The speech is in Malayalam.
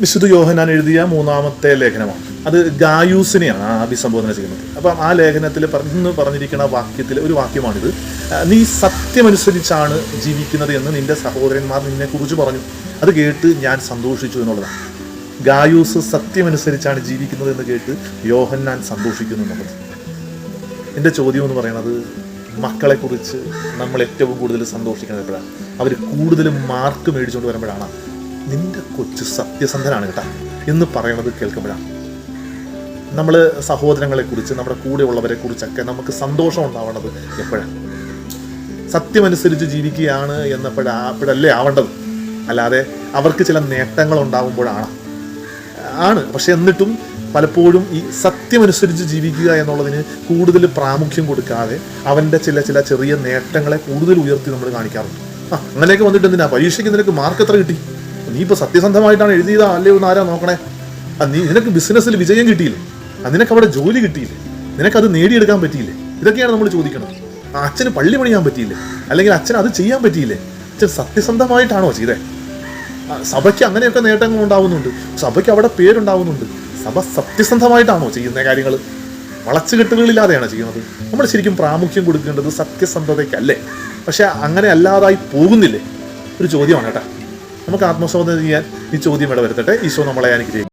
വിശുദ്ധ യോഹനാൻ എഴുതിയ മൂന്നാമത്തെ ലേഖനമാണ്. അത് ഗായൂസിനെയാണ് അഭിസംബോധന ചെയ്യുന്നത്. അപ്പം ആ ലേഖനത്തിൽ പറഞ്ഞു പറഞ്ഞിരിക്കുന്ന വാക്യത്തിൽ ഒരു വാക്യമാണിത്. നീ സത്യമനുസരിച്ചാണ് ജീവിക്കുന്നത് എന്ന് നിന്റെ സഹോദരന്മാർ നിന്നെ കുറിച്ച് പറഞ്ഞു. അത് കേട്ട് ഞാൻ സന്തോഷിച്ചു എന്നുള്ളതാണ്. ഗായൂസ് സത്യമനുസരിച്ചാണ് ജീവിക്കുന്നത് എന്ന് കേട്ട് യോഹന്നാൻ സന്തോഷിക്കുന്നു എന്നുള്ളത്. എന്റെ ചോദ്യം എന്ന് പറയുന്നത് മക്കളെക്കുറിച്ച് നമ്മൾ ഏറ്റവും കൂടുതൽ സന്തോഷിക്കുന്നത് എപ്പോഴാണ്? അവർ കൂടുതലും മാർക്ക് മേടിച്ചുകൊണ്ട് വരുമ്പോഴാണ്. നിന്റെ കൊച്ചു സത്യസന്ധനാണ് കേട്ടാ. എന്ന് പറയുന്നത് കേൾക്കുമ്പോഴാണ് നമ്മൾ സഹോദരങ്ങളെക്കുറിച്ച് നമ്മുടെ കൂടെയുള്ളവരെ കുറിച്ചൊക്കെ നമുക്ക് സന്തോഷം ഉണ്ടാവണത് എപ്പോഴാണ് സത്യമനുസരിച്ച് ജീവിക്കുകയാണ് എന്നപ്പോഴാ അപ്പോഴല്ലേ ആവേണ്ടത്? അല്ലാതെ അവർക്ക് ചില നേട്ടങ്ങൾ ഉണ്ടാകുമ്പോഴാണ് ആണ്. പക്ഷെ എന്നിട്ടും പലപ്പോഴും ഈ സത്യമനുസരിച്ച് ജീവിക്കുക എന്നുള്ളതിന് കൂടുതൽ പ്രാമുഖ്യം കൊടുക്കാതെ അവന്റെ ചില ചില ചെറിയ നേട്ടങ്ങളെ കൂടുതൽ ഉയർത്തി നമ്മൾ കാണിക്കാറുണ്ട്. ആ അങ്ങനെയൊക്കെ വന്നിട്ട് എന്തിനാ? പരീക്ഷയ്ക്ക് നിനക്ക് മാർക്ക് എത്ര കിട്ടി? നീ ഇപ്പോൾ സത്യസന്ധമായിട്ടാണ് എഴുതിയതാ? അല്ലേ ഒന്ന് ആരാ നോക്കണേ? നീ നിനക്ക് ബിസിനസ്സിൽ വിജയം കിട്ടിയില്ലേ? നിനക്ക് അവിടെ ജോലി കിട്ടിയില്ലേ? നിനക്കത് നേടിയെടുക്കാൻ പറ്റിയില്ലേ? ഇതൊക്കെയാണ് നമ്മൾ ചോദിക്കുന്നത് ആ അച്ഛന് പള്ളി പണിയാൻ പറ്റിയില്ലേ? അല്ലെങ്കിൽ അച്ഛൻ അത് ചെയ്യാൻ പറ്റിയില്ലേ? അച്ഛൻ സത്യസന്ധമായിട്ടാണോ ചെയ്തേ? സഭയ്ക്ക് അങ്ങനെയൊക്കെ നേട്ടങ്ങൾ ഉണ്ടാവുന്നുണ്ട്. സഭയ്ക്ക് അവിടെ പേരുണ്ടാവുന്നുണ്ട്. സഭ സത്യസന്ധമായിട്ടാണോ ചെയ്യുന്ന കാര്യങ്ങൾ വളച്ചുകെട്ടുകളില്ലാതെയാണ് ചെയ്യുന്നത്. നമ്മൾ ശരിക്കും പ്രാമുഖ്യം കൊടുക്കേണ്ടത് സത്യസന്ധതയ്ക്കല്ലേ? പക്ഷെ അങ്ങനെ അല്ലാതായി പോകുന്നില്ലേ? ഒരു ചോദ്യമാണ് കേട്ടോ. നമുക്ക് ആത്മശോധന ചെയ്യാൻ ഈ ചോദ്യം ഇവിടെ വരുത്തട്ടെ ഈശോ നമ്മളെ അനുഗ്രഹിക്കും